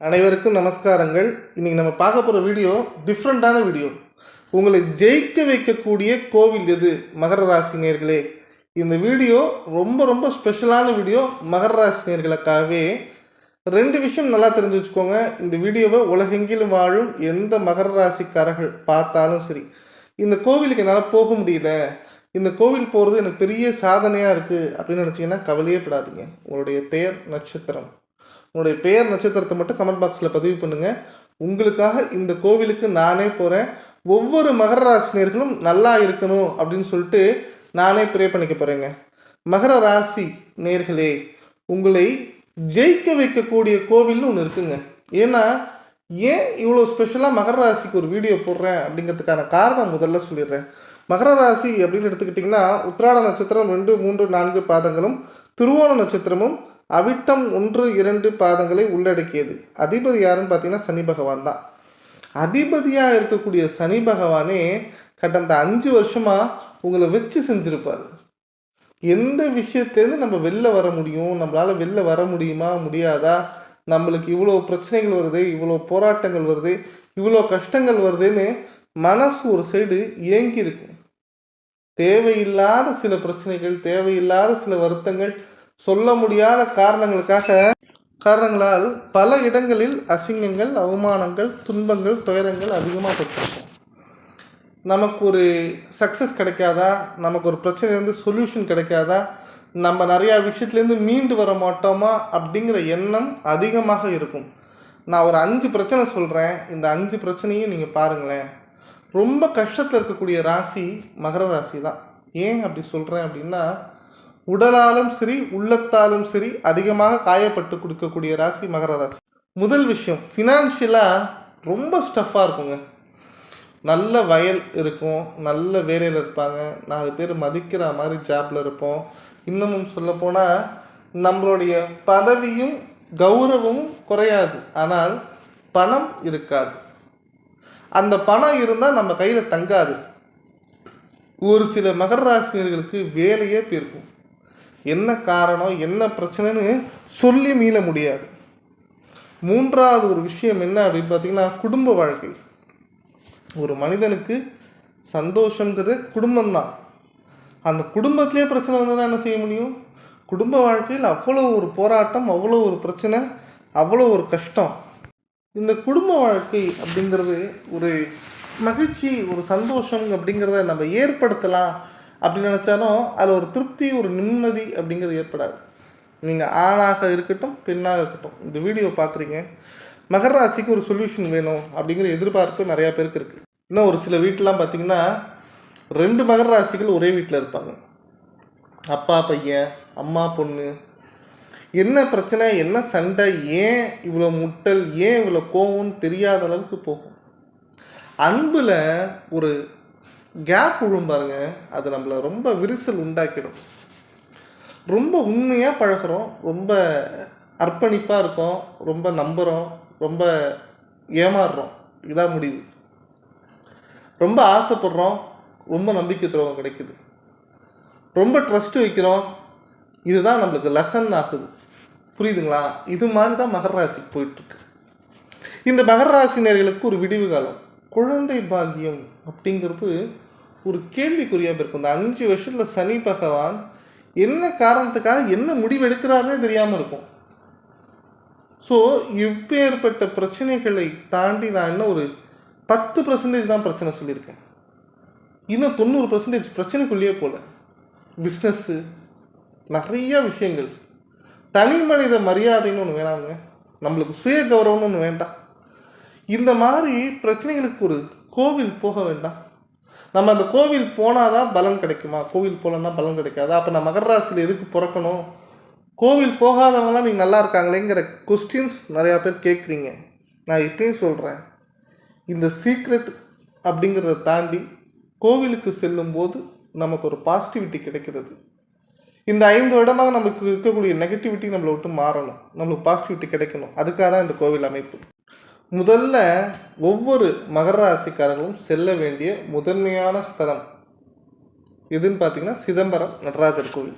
அனைவருக்கும் நமஸ்காரங்கள். இன்னைக்கு நம்ம பார்க்க போகிற வீடியோ டிஃப்ரெண்ட்டான வீடியோ. உங்களை ஜெயிக்க வைக்கக்கூடிய கோவில் எது? மகர ராசி நேர்களே இந்த வீடியோ ரொம்ப ரொம்ப ஸ்பெஷலான வீடியோ மகர ராசி நேர்களுக்காகவே. ரெண்டு விஷயம் நல்லா தெரிஞ்சு வச்சுக்கோங்க. இந்த வீடியோவை உலகெங்கிலும் வாழும் எந்த மகர ராசிக்காரர்கள் பார்த்தாலும் சரி இந்த கோவிலுக்கு என்னால் போக முடியல. இந்த கோவில் போகிறது எனக்கு பெரிய சாதனையாக இருக்குது அப்படின்னு நினச்சிங்கன்னா கவலையே படாதீங்க. உங்களுடைய பெயர் நட்சத்திரம். உங்களுடைய பெயர் நட்சத்திரத்தை மட்டும் கமெண்ட் பாக்ஸில் பதிவு பண்ணுங்கள் உங்களுக்காக இந்த கோவிலுக்கு நானே போகிறேன் ஒவ்வொரு மகர ராசினியர்களும் நல்லா இருக்கணும் அப்படின்னு சொல்லிட்டு நானே ப்ரே பண்ணிக்க போகிறேங்க மகர ராசி நேர்களே உங்களை ஜெயிக்க வைக்கக்கூடிய கோவில்னு ஒன்று இருக்குங்க. ஏன்னா ஏன் இவ்வளோ ஸ்பெஷலாக மகர ராசிக்கு ஒரு வீடியோ போடுறேன் அப்படிங்கிறதுக்கான காரணம் முதல்ல சொல்லிடுறேன். மகர ராசி அப்படின்னு எடுத்துக்கிட்டிங்கன்னா உத்திராட நட்சத்திரம் ரெண்டு மூன்று நான்கு பாதங்களும் திருவோண நட்சத்திரமும் அவிட்டம் ஒன்று இரண்டு பாதங்களை உள்ளடக்கியது. அதிபதி யாருன்னு பார்த்தீங்கன்னா சனி பகவான் தான். அதிபதியாக இருக்கக்கூடிய சனி பகவானே கடந்த அஞ்சு வருஷமாக உங்களை வச்சு செஞ்சுருப்பார். எந்த விஷயத்துலேருந்து நம்ம வெளில வர முடியும்? நம்மளால் வெளில வர முடியுமா? முடியாதா? நம்மளுக்கு இவ்வளோ பிரச்சனைகள் வருது இவ்வளோ போராட்டங்கள் வருது இவ்வளோ கஷ்டங்கள் வருதுன்னு மனசு ஒரு சைடு ஏங்கி இருக்கும் தேவையில்லாத சில பிரச்சனைகள் தேவையில்லாத சில வருத்தங்கள் சொல்ல முடியாத காரணங்களுக்காக காரணங்களால் பல இடங்களில் அசிங்கங்கள் அவமானங்கள் துன்பங்கள் துயரங்கள் அதிகமாக பெற்றிருக்கும் நமக்கு ஒரு சக்ஸஸ் கிடைக்காதா? நமக்கு ஒரு பிரச்சனையிலேருந்து சொல்யூஷன் கிடைக்காதா? நம்ம நிறையா விஷயத்துலேருந்து மீண்டு வர மாட்டோமா? அப்படிங்கிற எண்ணம் அதிகமாக இருக்கும். நான் ஒரு அஞ்சு பிரச்சனை சொல்கிறேன் இந்த அஞ்சு பிரச்சனையும் நீங்கள் பாருங்களேன். ரொம்ப கஷ்டத்தில் இருக்கக்கூடிய ராசி மகர ராசி தான் ஏன் அப்படி சொல்கிறேன் அப்படின்னா உடலாலும் சரி உள்ளத்தாலும் சரி அதிகமாக காயப்பட்டு கொடுக்கக்கூடிய ராசி மகர ராசி. முதல் விஷயம் ஃபினான்ஷியலாக ரொம்ப ஸ்டஃப்பாக இருக்குங்க. நல்ல வயல் இருக்கும் நல்ல வேலையில் இருப்பாங்க. நாலு பேர் மதிக்கிற மாதிரி ஜாப்பில் இருப்போம். இன்னமும் சொல்லப்போனால் நம்மளுடைய பதவியும் கௌரவமும் குறையாது. ஆனால் பணம் இருக்காது. அந்த பணம் இருந்தால் நம்ம கையில் தங்காது. ஒரு சில மகர ராசினியர்களுக்கு வேலையே போயிருக்கும். என்ன காரணம் என்ன பிரச்சனைன்னு சொல்லி மீள முடியாது. மூன்றாவது ஒரு விஷயம் என்ன அப்படின்னு பார்த்தீங்கன்னா குடும்ப வாழ்க்கை. ஒரு மனிதனுக்கு சந்தோஷங்கிறது குடும்பம்தான். அந்த குடும்பத்திலே பிரச்சனை வந்ததுன்னா என்ன செய்ய முடியும்? குடும்ப வாழ்க்கையில் அவ்வளோ ஒரு போராட்டம் அவ்வளோ ஒரு பிரச்சனை அவ்வளோ ஒரு கஷ்டம். இந்த குடும்ப வாழ்க்கை அப்படிங்கிறது ஒரு மகிழ்ச்சி ஒரு சந்தோஷம் அப்படிங்கிறத நம்ம ஏற்படுத்தலாம். அப்படின்னு நினச்சாலும் அதில் ஒரு திருப்தி ஒரு நிம்மதி அப்படிங்கிறது ஏற்படாது. நீங்கள் ஆணாக இருக்கட்டும் பெண்ணாக இருக்கட்டும் இந்த வீடியோ பார்க்குறீங்க. மகர ராசிக்கு ஒரு சொல்யூஷன் வேணும் அப்படிங்கிற எதிர்பார்ப்பு நிறையா பேருக்கு இருக்குது இன்னும் ஒரு சில வீட்டிலாம் பார்த்தீங்கன்னா ரெண்டு மகர ராசிகள் ஒரே வீட்டில் இருப்பாங்க. அப்பா பையன் அம்மா பொண்ணு. என்ன பிரச்சனை என்ன சண்டை ஏன் இவ்வளோ முட்டல் ஏன் இவ்வளோ கோவம்னு தெரியாத அளவுக்கு போகும். அன்பில் ஒரு கேப் விழும் பாருங்க அது நம்மளை ரொம்ப விரிசல் உண்டாக்கிடும். ரொம்ப உண்மையாக பழகுறோம் ரொம்ப அர்ப்பணிப்பாக இருக்கோம் ரொம்ப நம்புகிறோம் ரொம்ப ஏமாறுறோம். இதான் முடிவு. ரொம்ப ஆசைப்படுறோம் ரொம்ப நம்பிக்கை துரோகம் கிடைக்குது. ரொம்ப ட்ரஸ்ட் வைக்கிறோம் இதுதான் நம்மளுக்கு லெசன் ஆகுது. புரியுதுங்களா? இது மாதிரி தான் மகர ராசிக்கு போயிட்டுருக்கு. இந்த மகர ராசினியர்களுக்கு ஒரு விடிவு காலம். குழந்தை பாக்கியம் அப்படிங்கிறது ஒரு கேள்விக்குறியாக இருக்கும் இந்த அஞ்சு வருஷத்தில் சனி பகவான் என்ன காரணத்துக்காக என்ன முடிவெடுக்கிறாருனே தெரியாமல் இருக்கும். ஸோ இப்பேற்பட்ட பிரச்சனைகளை தாண்டி நான் என்ன ஒரு பத்து பர்சன்டேஜ் தான் பிரச்சனை சொல்லியிருக்கேன். இன்னும் தொண்ணூறு பர்சன்டேஜ் பிரச்சனைக்குள்ளேயே போகல பிஸ்னஸ்ஸு நிறையா விஷயங்கள். தனி மனித மரியாதைன்னு ஒன்று வேணாங்க நம்மளுக்கு சுய கௌரவம்னு ஒன்று வேண்டாம். இந்த மாதிரி பிரச்சனைகளுக்கு ஒரு கோவில் போக வேண்டாம். நம்ம அந்த கோவில் போனால் தான் பலன் கிடைக்குமா? கோவில் போகலன்னா பலன் கிடைக்காதா? அப்போ நான் மகர ராசியில் எதுக்கு பிறக்கணும்? கோவில் போகாதவங்களாம் நீங்கள் நல்லா இருக்காங்களேங்கிற கொஸ்டின்ஸ் நிறையா பேர் கேட்குறீங்க நான் இப்பயும் சொல்கிறேன் இந்த சீக்ரெட் அப்படிங்கிறத தாண்டி கோவிலுக்கு செல்லும்போது நமக்கு ஒரு பாசிட்டிவிட்டி கிடைக்கிறது. இந்த ஐந்து வருடமாக நமக்கு இருக்கக்கூடிய நெகட்டிவிட்டி நம்மளை விட்டு மாறணும். நம்மளுக்கு பாசிட்டிவிட்டி கிடைக்கணும். அதுக்காக தான் இந்த கோவில் அமைப்பு. முதல்ல ஒவ்வொரு மகர ராசிக்காரர்களும் செல்ல வேண்டிய முதன்மையான ஸ்தலம் எதுன்னு பார்த்தீங்கன்னா சிதம்பரம் நடராஜர் கோவில்.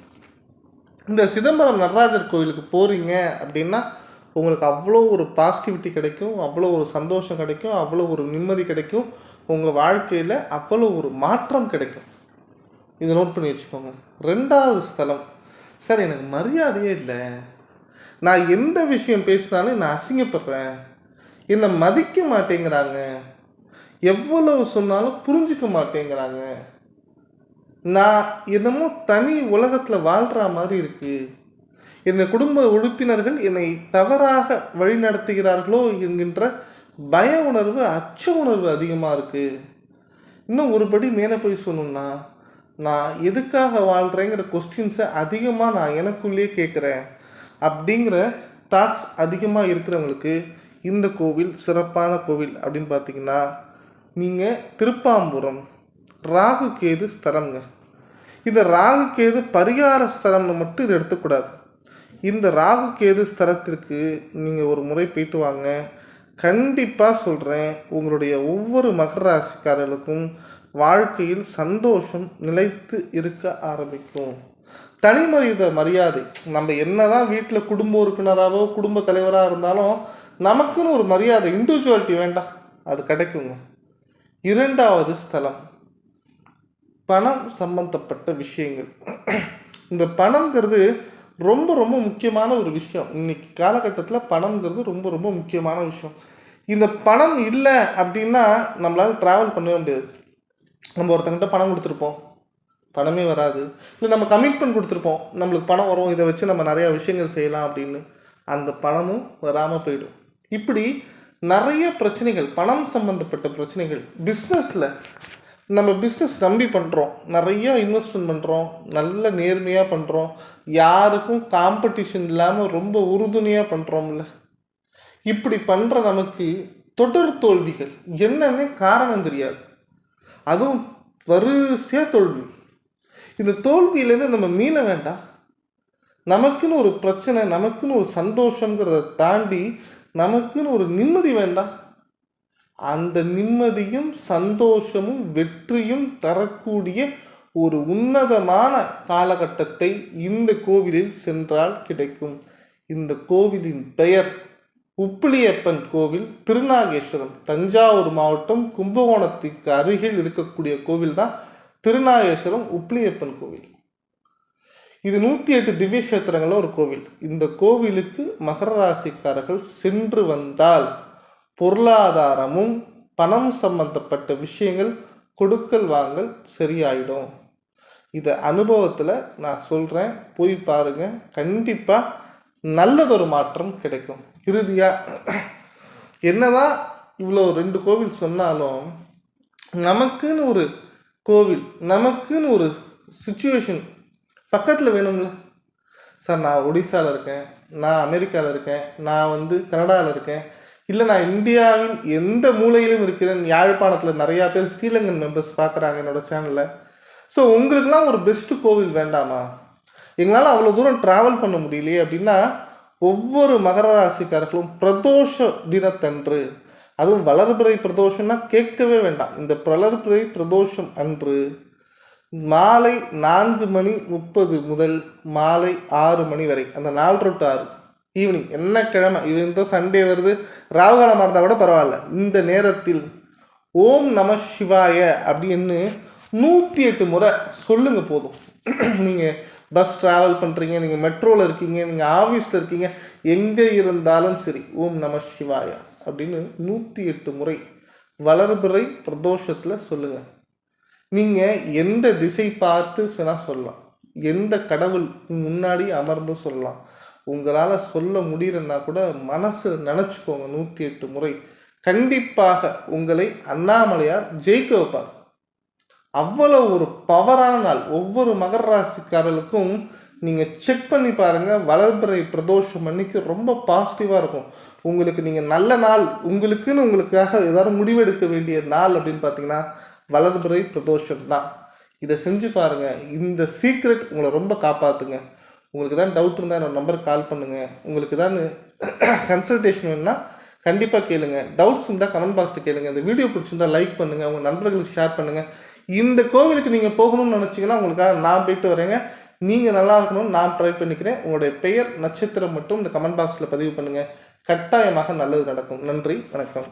இந்த சிதம்பரம் நடராஜர் கோவிலுக்கு போகிறீங்க அப்படின்னா உங்களுக்கு அவ்வளோ ஒரு பாசிட்டிவிட்டி கிடைக்கும் அவ்வளோ ஒரு சந்தோஷம் கிடைக்கும் அவ்வளோ ஒரு நிம்மதி கிடைக்கும் உங்கள் வாழ்க்கையில் அவ்வளோ ஒரு மாற்றம் கிடைக்கும். இதை நோட் பண்ணி வச்சுக்கோங்க. ரெண்டாவது ஸ்தலம். சார் எனக்கு மரியாதையே இல்லை. நான் எந்த விஷயம் பேசினாலும் நான் அசிங்கப்படுறேன். என்னை மதிக்க மாட்டேங்கிறாங்க? எவ்வளவு சொன்னாலும் புரிஞ்சிக்க மாட்டேங்கிறாங்க. நான் என்னமோ தனி உலகத்தில் வாழ்கிற மாதிரி இருக்குது என் குடும்ப உறுப்பினர்கள் என்னை தவறாக வழிநடத்துகிறார்களோ என்கின்ற பய உணர்வு அச்ச உணர்வு அதிகமாக இருக்குது இன்னும் ஒருபடி மேலே போய் சொல்லணும்னா நான் எதுக்காக வாழ்கிறேங்கிற கொஸ்டின்ஸை அதிகமாக நான் எனக்குள்ளேயே கேட்குறேன். அப்படிங்கிற தாட்ஸ் அதிகமாக இருக்கிறவங்களுக்கு இந்த கோவில் சிறப்பான கோவில் அப்படின்னு பார்த்தீங்கன்னா நீங்கள் திருப்பாம்புரம் ராகு கேது ஸ்தலம்ங்க. இந்த ராகு கேது பரிகார ஸ்தலம்னு மட்டும் இதை எடுத்துக்கூடாது. இந்த ராகு கேது ஸ்தலத்திற்கு நீங்கள் ஒரு முறை போயிட்டு வாங்க. கண்டிப்பாக சொல்கிறேன் உங்களுடைய ஒவ்வொரு மகர ராசிக்காரர்களுக்கும் வாழ்க்கையில் சந்தோஷம் நிலைத்து இருக்க ஆரம்பிக்கும். தனிமனித மரியாதை நம்ம என்னதான் வீட்டில் குடும்ப உறுப்பினராகவோ குடும்ப தலைவராக இருந்தாலும் நமக்குன்னு ஒரு மரியாதை இண்டிவிஜுவாலிட்டி வேண்டாம் அது கிடைக்குங்க. இரண்டாவது ஸ்தலம். பணம் சம்பந்தப்பட்ட விஷயங்கள். இந்த பணங்கிறது ரொம்ப ரொம்ப முக்கியமான ஒரு விஷயம். இன்னைக்கு காலகட்டத்தில் பணம்ங்கிறது ரொம்ப ரொம்ப முக்கியமான விஷயம். இந்த பணம் இல்லை அப்படின்னா நம்மளால் ட்ராவல் பண்ணவே முடியாது. நம்ம ஒருத்தங்கிட்ட பணம் கொடுத்துருப்போம். பணமே வராது. இல்லை நம்ம கமிட்மெண்ட் கொடுத்துருப்போம். நம்மளுக்கு பணம் வரும். இதை வச்சு நம்ம நிறையா விஷயங்கள் செய்யலாம் அப்படின்னு. அந்த பணமும் வராமல் போயிடும். இப்படி நிறைய பிரச்சனைகள் பணம் சம்மந்தப்பட்ட பிரச்சனைகள் பிஸ்னஸில் நம்ம பிஸ்னஸ் நம்பி பண்ணுறோம் நிறைய இன்வெஸ்ட்மெண்ட் பண்ணுறோம் நல்ல நேர்மையாக பண்ணுறோம் யாருக்கும் காம்படிஷன் இல்லாமல் ரொம்ப உறுதுணையாக பண்ணுறோம்ல இப்படி பண்ணுற நமக்கு தொடர் தோல்விகள். என்னன்னே காரணம் தெரியாது. அதுவும் வரிசையாக தோல்வி. இந்த தோல்வியிலேருந்து நம்ம மீள வேண்டாம். நமக்குன்னு ஒரு பிரச்சனை நமக்குன்னு ஒரு சந்தோஷங்கிறத தாண்டி நமக்குன்னு ஒரு நிம்மதி வேண்டாம் அந்த நிம்மதியும் சந்தோஷமும் வெற்றியும் தரக்கூடிய ஒரு உன்னதமான காலகட்டத்தை இந்த கோவிலில் சென்றால் கிடைக்கும். இந்த கோவிலின் பெயர் உப்பிலியப்பன் கோவில் திருநாகேஸ்வரம் தஞ்சாவூர் மாவட்டம் கும்பகோணத்துக்கு அருகில் இருக்கக்கூடிய கோவில் தான் திருநாகேஸ்வரம் உப்பிலியப்பன் கோவில். இது நூற்றி எட்டு திவ்ய கஷேத்திரங்களில் ஒரு கோவில். இந்த கோவிலுக்கு மகர ராசிக்காரர்கள் சென்று வந்தால் பொருளாதாரமும் பணம் சம்பந்தப்பட்ட விஷயங்கள் கொடுக்கல் வாங்கல் சரியாயிடும். இதை அனுபவத்தில் நான் சொல்கிறேன் போய் பாருங்கள் கண்டிப்பாக நல்லதொரு மாற்றம் கிடைக்கும். இறுதியாக என்னதான் இவ்வளோ ரெண்டு கோவில் சொன்னாலும் நமக்குன்னு ஒரு கோவில் நமக்குன்னு ஒரு சுச்சுவேஷன் பக்கத்தில் வேணும்ல. சார் நான் ஒடிசாவில் இருக்கேன். நான் அமெரிக்காவில் இருக்கேன். நான் வந்து கனடாவில் இருக்கேன். இல்லை நான் இந்தியாவின் எந்த மூலையிலும் இருக்கிறேன். யாழ்ப்பாணத்தில் நிறையா பேர் ஸ்ரீலங்கன் மெம்பர்ஸ் பார்க்குறாங்க என்னோட சேனலில் ஸோ உங்களுக்குலாம் ஒரு பெஸ்ட்டு கோவில் வேண்டாமா? எங்களால் அவ்வளோ தூரம் ட்ராவல் பண்ண முடியலையே அப்படின்னா ஒவ்வொரு மகர ராசிக்காரர்களும் பிரதோஷ தினத்தன்று அதுவும் வளர்பிறை பிரதோஷம்னா கேட்கவே வேண்டாம். இந்த வளர்பிறை பிரதோஷம் அன்று மாலை நான்கு மணி முப்பது முதல் மாலை ஆறு மணி வரை. அந்த நாலு டு ஆறு ஈவினிங் என்ன கிழமை? இது இந்த சண்டே வருது? ராகுகாலமாக இருந்தால் கூட பரவாயில்ல. இந்த நேரத்தில் ஓம் நம சிவாய அப்படின்னு நூற்றி எட்டு முறை சொல்லுங்கள் போதும். நீங்கள் பஸ் ட்ராவல் பண்ணுறீங்க நீங்கள் மெட்ரோவில் இருக்கீங்க நீங்கள் ஆஃபீஸில் இருக்கீங்க எங்கே இருந்தாலும் சரி ஓம் நம சிவாயா அப்படின்னு நூற்றி எட்டு முறை வளர்பிறை பிரதோஷத்தில் சொல்லுங்கள் நீங்கள் எந்த திசை பார்த்து வேணால் சொல்லலாம். எந்த கடவுள் முன்னாடி அமர்ந்து சொல்லலாம். உங்களால் சொல்ல முடியலன்னா கூட மனசில் நினச்சிக்கோங்க நூற்றி எட்டு முறை. கண்டிப்பாக உங்களை அண்ணாமலையார் ஜெயிக்க வைப்பார். அவ்வளோ ஒரு பவரான நாள். ஒவ்வொரு மகர ராசிக்காரர்களுக்கும் நீங்கள் செக் பண்ணி பாருங்கள் வளர்பிறை பிரதோஷம் அன்னைக்கு ரொம்ப பாசிட்டிவாக இருக்கும். உங்களுக்கு நீங்கள் நல்ல நாள். உங்களுக்குன்னு உங்களுக்காக ஏதாவது முடிவெடுக்க வேண்டிய நாள் அப்படின்னு பார்த்தீங்கன்னா வளர்பிறை பிரதோஷம் தான். இதை செஞ்சு பாருங்கள் இந்த சீக்ரெட் உங்களை ரொம்ப காப்பாற்றுங்க உங்களுக்கு தான் டவுட் இருந்தால் என்னோட நம்பருக்கு கால் பண்ணுங்கள் உங்களுக்கு தான் கன்சல்டேஷன் வேணும்னா கண்டிப்பாக கேளுங்க. டவுட்ஸ் இருந்தால் கமெண்ட் பாக்ஸில் கேளுங்க. இந்த வீடியோ பிடிச்சிருந்தா லைக் பண்ணுங்கள் உங்கள் நண்பர்களுக்கு ஷேர் பண்ணுங்கள் இந்த கோவிலுக்கு நீங்கள் போகணும்னு நினச்சிங்கன்னா உங்களுக்காக நான் போயிட்டு வரேங்க. நீங்கள் நல்லா இருக்கணும்னு நான் ட்ரை பண்ணிக்கிறேன். உங்களுடைய பெயர் நட்சத்திரம் மட்டும் இந்த கமெண்ட் பாக்ஸில் பதிவு பண்ணுங்கள் கட்டாயமாக நல்லது நடக்கும். நன்றி. வணக்கம்.